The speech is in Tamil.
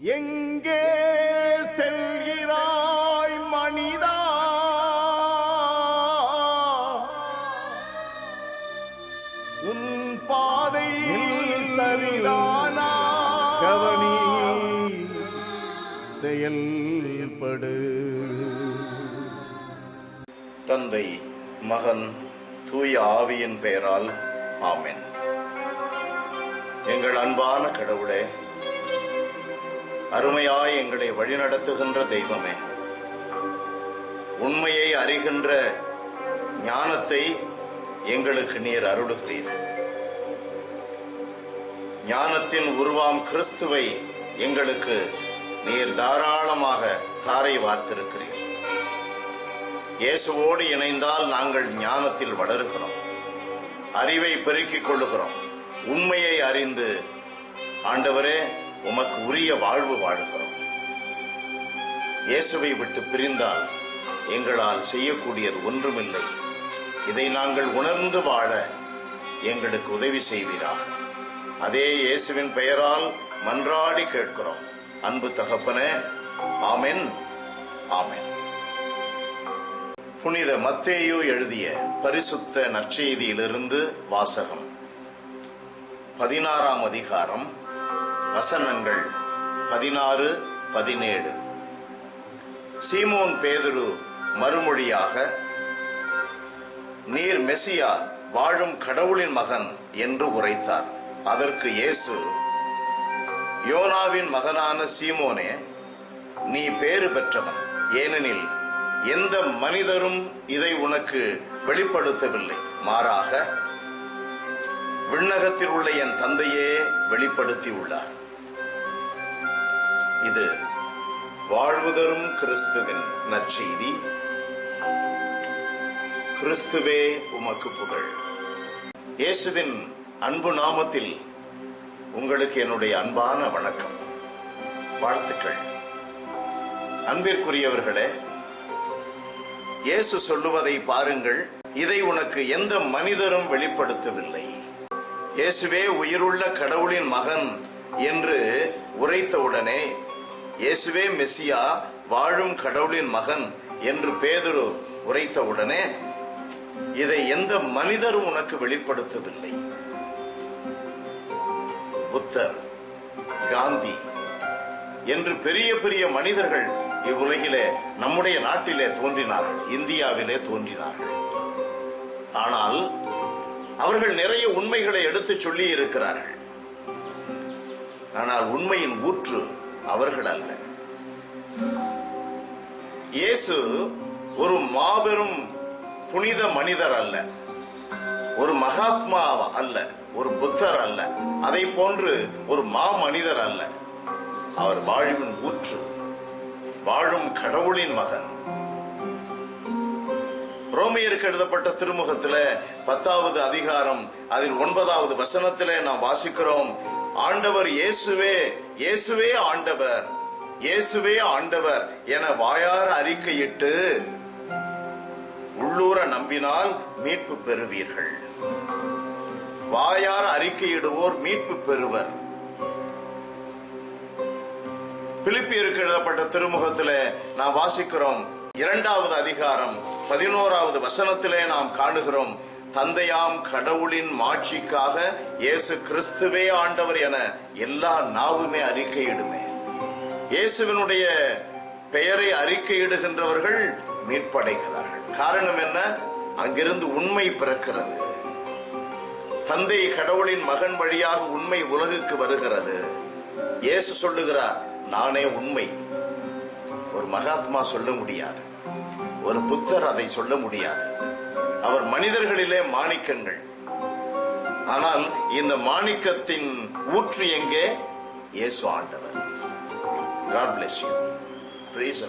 எங்கே செல்கிறாய் மனிதா? உன் பாதை சரிதானா? கவனி செயல்படு. தந்தை மகன் தூய ஆவியின் பெயரால் ஆமென். எங்கள் அன்பான கடவுளே அருமையாய் எங்களை வழிநடத்துகின்ற தெய்வமே. உண்மையை அறிகின்ற ஞானத்தை எங்களுக்கு நீர் அருளுகிறீர். ஞானத்தின் உருவாம் கிறிஸ்துவை எங்களுக்கு நீர் தாராளமாக தாரை வார்த்திருக்கிறீர். இயேசுவோடு இணைந்தால் நாங்கள் ஞானத்தில் வளருகிறோம். அறிவை பெருக்கிக் கொள்ளுகிறோம். உண்மையை அறிந்து ஆண்டவரே உமக்கு உரிய வாழ்வு வாழ்கிறோம். இயேசுவை விட்டு பிரிந்தால் எங்களால் செய்யக்கூடியது ஒன்றுமில்லை. இதை நாங்கள் உணர்ந்து வாழ எங்களுக்கு உதவி செய்தீராக அதே இயேசுவின் பெயரால் மன்றாடி கேட்கிறோம். அன்பு தகப்பனே ஆமென் ஆமென். புனித மத்தேயு எழுதிய பரிசுத்த நற்செய்தியிலிருந்து வாசகம். பதினாறாம் அதிகாரம் வசனங்கள் பதினாறு பதினேழு. சீமோன் பேதுரு மறுமொழியாக நீர் மெசியா வாழும் கடவுளின் மகன் என்று உரைத்தார். அதற்கு இயேசு யோனாவின் மகனான சீமோனே நீ பேறு பெற்றவன். ஏனெனில் எந்த மனிதரும் இதை உனக்கு வெளிப்படுத்தவில்லை. மாறாக விண்ணகத்தில் உள்ள என் தந்தையே வெளிப்படுத்தி உள்ளார் இது வாழ்வுதரும் கிறிஸ்துவின் நற்செய்தி. கிறிஸ்துவே உமக்கு புகழ். இயேசுவின் அன்பு நாமத்தில் உங்களுக்கு என்னுடைய அன்பான வணக்கம். வாழ்த்துக்கள். அன்பிற்குரியவர்களே இயேசு சொல்லுவதை பாருங்கள். இதை உனக்கு எந்த மனிதரும் வெளிப்படுத்தவில்லை. இயேசுவே உயிருள்ள கடவுளின் மகன் என்று உரைத்தவுடனே இயேசுவே மெசியா வாழும் கடவுளின் மகன் என்று பேதுரு உரைத்தவுடனே இதை எந்த மனிதரும் உனக்கு வெளிப்படுத்தவில்லை. புத்தர் காந்தி என்று பெரிய பெரிய மனிதர்கள் இவ்வுலகிலே நம்முடைய நாட்டிலே தோன்றினார்கள் இந்தியாவிலே தோன்றினார்கள். ஆனால் அவர்கள் நிறைய உண்மைகளை எடுத்துச் சொல்லி இருக்கிறார்கள் ஆனால் உண்மையின் ஊற்று அவர்கள் அல்ல இயேசு ஒரு மாபெரும் புனித மனிதர் அல்ல. ஒரு மகாத்மா அல்ல. ஒரு புத்தர் அல்ல. அதை போன்று ஒரு மா மனிதர் அல்ல. அவர் வாழ்வின் ஊற்று வாழும் கடவுளின் மகன். ரோமியருக்கு எழுதப்பட்ட திருமுகத்தில் பத்தாவது அதிகாரம் அதில் ஒன்பதாவது வசனத்திலே நாம் வாசிக்கிறோம். ஆண்டவர் இயேசுவே இயேசுவே ஆண்டவர் இயேசுவே ஆண்டவர் என வாயார அறிக்கையிட்டு உள்ளூர நம்பினால் மீட்பு பெறுவீர்கள். வாயார் அறிக்கையிடுவோர் மீட்பு பெறுவர். பிலிப்பியருக்கு எழுதப்பட்ட திருமுகத்தில் நாம் வாசிக்கிறோம். இரண்டாவது அதிகாரம் பதினோராவது வசனத்திலே நாம் காணுகிறோம் தந்தையாம் கடவுளின் மாட்சிக்காக இயேசு கிறிஸ்துவே ஆண்டவர் என எல்லா நாவுமே அறிக்கையிடுமே. இயேசுவினுடைய பெயரை அறிக்கையிடுகின்றவர்கள் மீட்படைகிறார்கள். காரணம் என்ன? அங்கிருந்து உண்மை பிறக்கிறது. தந்தை கடவுளின் மகன் வழியாக உண்மை உலகுக்கு வருகிறது. இயேசு சொல்லுகிறார் நானே உண்மை. ஒரு மகாத்மா சொல்ல முடியாது. ஒரு புத்தர் அதை சொல்ல முடியாது. அவர் மனிதர்களிலே மாணிக்கங்கள். ஆனால் இந்த மாணிக்கத்தின் ஊற்று எங்கே? இயேசு ஆண்டவர். God bless you breeze